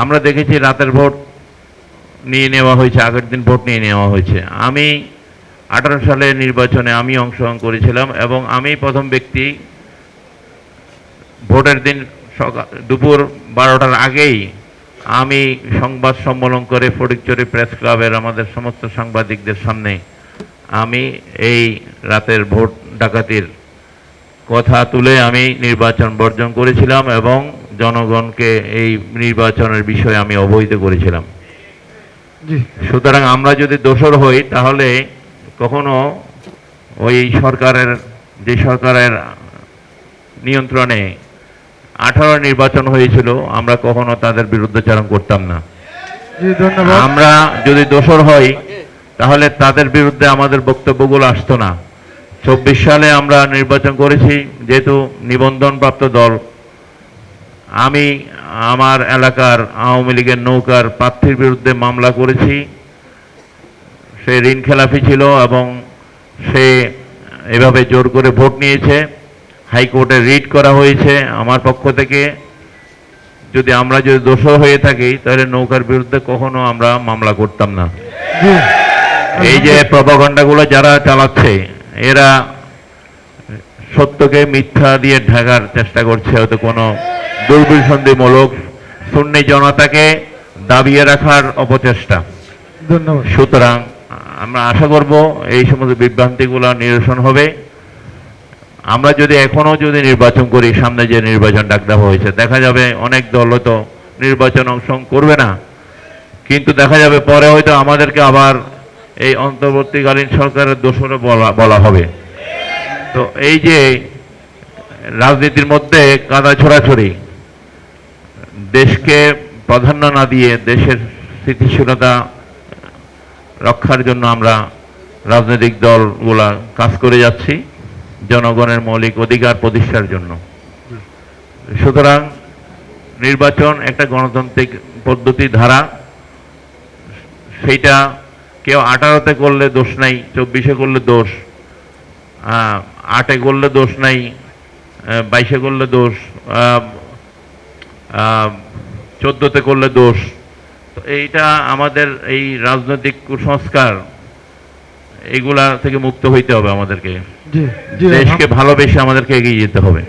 আমরা দেখেছি রাতের ভোট নিয়ে নেওয়া হয়েছে, আগের দিন ভোট নিয়ে নেওয়া হয়েছে। আমি আঠারো সালের নির্বাচনে আমি অংশগ্রহণ করেছিলাম এবং আমি প্রথম ব্যক্তি ভোটের দিন সকাল, দুপুর বারোটার আগেই আমি সংবাদ সম্মেলন করে ফটিকচুরি প্রেস ক্লাবের আমাদের সমস্ত সাংবাদিকদের সামনে আমি এই রাতের ভোট ডাকাতির কথা তুলে আমি নির্বাচন বর্জন করেছিলাম এবং জনগণকে এই নির্বাচনের বিষয়ে আমি অবহিত করেছিলাম। সুতরাং আমরা যদি দোষর হই তাহলে কখনো ওই সরকারের যে সরকারের নিয়ন্ত্রণে আঠারো নির্বাচন হয়েছিল আমরা কখনো তাদের বিরুদ্ধাচারণ করতাম না। আমরা যদি দোষর হই তাহলে তাদের বিরুদ্ধে আমাদের বক্তব্যগুলো আসতো না। চব্বিশ সালে আমরা নির্বাচন করেছি যেহেতু নিবন্ধনপ্রাপ্ত দল আমি আমার এলাকার আওয়ামী লীগের নৌকার প্রার্থীর বিরুদ্ধে মামলা করেছি। সে ঋণ খেলাপি ছিল এবং সে এভাবে জোর করে ভোট নিয়েছে। হাইকোর্টে রিট করা হয়েছে আমার পক্ষ থেকে। যদি আমরা যদি দোষর হয়ে থাকি, তাহলে নৌকার বিরুদ্ধে কখনো আমরা মামলা করতাম না। এই যে প্রপাগণ্ডাগুলো যারা চালাচ্ছে, এরা সত্যকে মিথ্যা দিয়ে ঢাকার চেষ্টা করছে, হয়তো কোনো দুর্বিসন্ধিমূলক সুন্নি জনতাকে দাবিয়ে রাখার অপচেষ্টা। ধন্যবাদ। সুতরাং আমরা আশা করব এই সমস্ত বিভ্রান্তিগুলো নিরসন হবে। আমরা যদি এখনও যদি নির্বাচন করি সামনে যে নির্বাচন ডাক দেওয়া হয়েছে দেখা যাবে অনেক দল হয়তো নির্বাচন অংশগ্রহণ করবে না। কিন্তু দেখা যাবে পরে হয়তো আমাদেরকে আবার এই অন্তর্বর্তীকালীন সরকারের দোষরে বলা বলা হবে। তো এই যে রাজনীতির মধ্যে কাদা ছড়াছড়ি দেশকে প্রাধান্য না দিয়ে দেশের স্থিতিশীলতা রক্ষার জন্য আমরা রাজনৈতিক দলগুলা কাজ করে যাচ্ছি, জনগণের মৌলিক অধিকার প্রতিষ্ঠার জন্য। সুতরাং নির্বাচন একটা গণতান্ত্রিক পদ্ধতি ধারা, সেইটা কেউ আঠারোতে করলে দোষ নাই, চব্বিশে করলে দোষ আটে করলে দোষ নাই বাইশে করলে দোষ চোদ্দোতে করলে দোষ। তো এইটা আমাদের এই রাজনৈতিক কুসংস্কার এগুলা থেকে মুক্ত হইতে হবে আমাদেরকে। দেশকে ভালোবেসে আমাদেরকে এগিয়ে যেতে হবে।